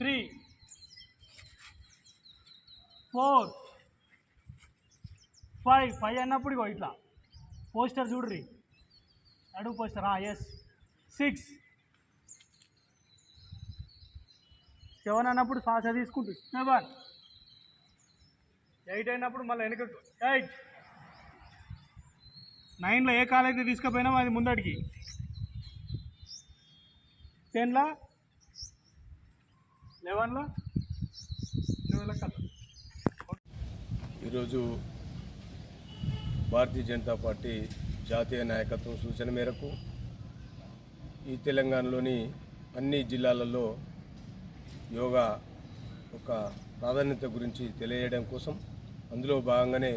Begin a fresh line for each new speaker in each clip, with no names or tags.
Three four five five అన్నప్పుడు ఇగో ఇట్లా. పోస్టర్ చూడ్రి. అడుగు పోస్టర్ ఎస్ సిక్స్. సెవెన్ అన్నప్పుడు శ్వాస తీసుకుంటు. సెవెన్. ఎయిట్ అయినప్పుడు మళ్ళీ వెనక ఎయిట్. నైన్లో ఏ కాలేజీ అయితే తీసుకుపోయినామో అది ముందడికి. టెన్లో? లెవెన్లో?
ఈరోజు భారతీయ జనతా పార్టీ జాతీయ నాయకత్వం సూచన మేరకు ఈ తెలంగాణలోని అన్ని జిల్లాలలో యోగా ఒక ప్రాధాన్యత గురించి తెలియజేయడం కోసం అందులో భాగంగానే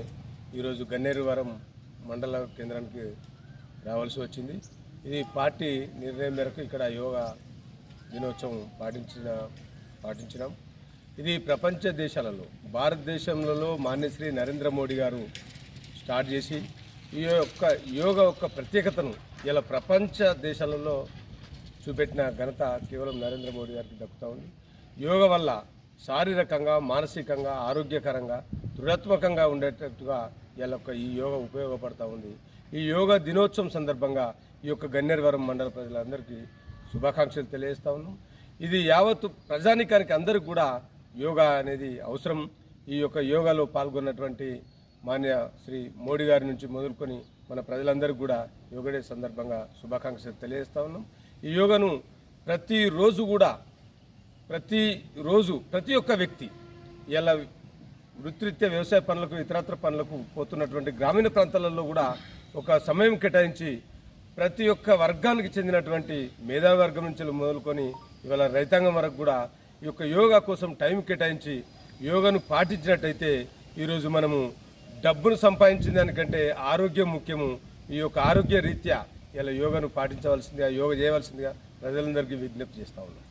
ఈరోజు గన్నేరువరం మండల కేంద్రానికి రావాల్సి వచ్చింది. ఇది పార్టీ నిర్ణయం మేరకు ఇక్కడ యోగా దినోత్సవం పాటించిన పాటించినాం ఇది ప్రపంచ దేశాలలో భారతదేశంలో మాన్యశ్రీ నరేంద్ర మోడీ గారు స్టార్ట్ చేసి ఈ యొక్క యోగ యొక్క ప్రత్యేకతను ఇలా ప్రపంచ దేశాలలో చూపెట్టిన ఘనత కేవలం నరేంద్ర మోడీ గారికి దక్కుతూ ఉంది. యోగ వల్ల శారీరకంగా మానసికంగా ఆరోగ్యకరంగా దృఢత్మకంగా ఉండేటట్టుగా ఇలా యొక్క ఈ యోగ ఉపయోగపడతా ఉంది. ఈ యోగా దినోత్సవం సందర్భంగా ఈ యొక్క గన్నేరువరం మండల ప్రజలందరికీ శుభాకాంక్షలు తెలియజేస్తా ఉన్నాం. ఇది యావత్తు ప్రజానికానికి అందరికి కూడా యోగా అనేది అవసరం. ఈ యొక్క యోగాలో పాల్గొన్నటువంటి మాన్య శ్రీ మోడీ గారి నుంచి మొదలుకొని మన ప్రజలందరికీ కూడా యోగా డే సందర్భంగా శుభాకాంక్షలు తెలియజేస్తా ఉన్నాం. ఈ యోగాను ప్రతిరోజు కూడా ప్రతిరోజు ప్రతి ఒక్క వ్యక్తి ఇలా వృత్తిరీత్యా వ్యవసాయ పనులకు ఇతరత్ర పనులకు పోతున్నటువంటి గ్రామీణ ప్రాంతాలలో కూడా ఒక సమయం కేటాయించి ప్రతి ఒక్క వర్గానికి చెందినటువంటి మేధావి వర్గం నుంచి మొదలుకొని ఇవాళ రైతాంగం వరకు కూడా ఈ యొక్క యోగా కోసం టైం కేటాయించి యోగాను పాటించినట్టయితే ఈరోజు మనము డబ్బును సంపాదించిన దానికంటే ఆరోగ్యం ముఖ్యము. ఈ యొక్క ఆరోగ్య రీత్యా ఇలా యోగాను పాటించవలసిందిగా యోగా చేయవలసిందిగా ప్రజలందరికీ విజ్ఞప్తి చేస్తా ఉన్నాం.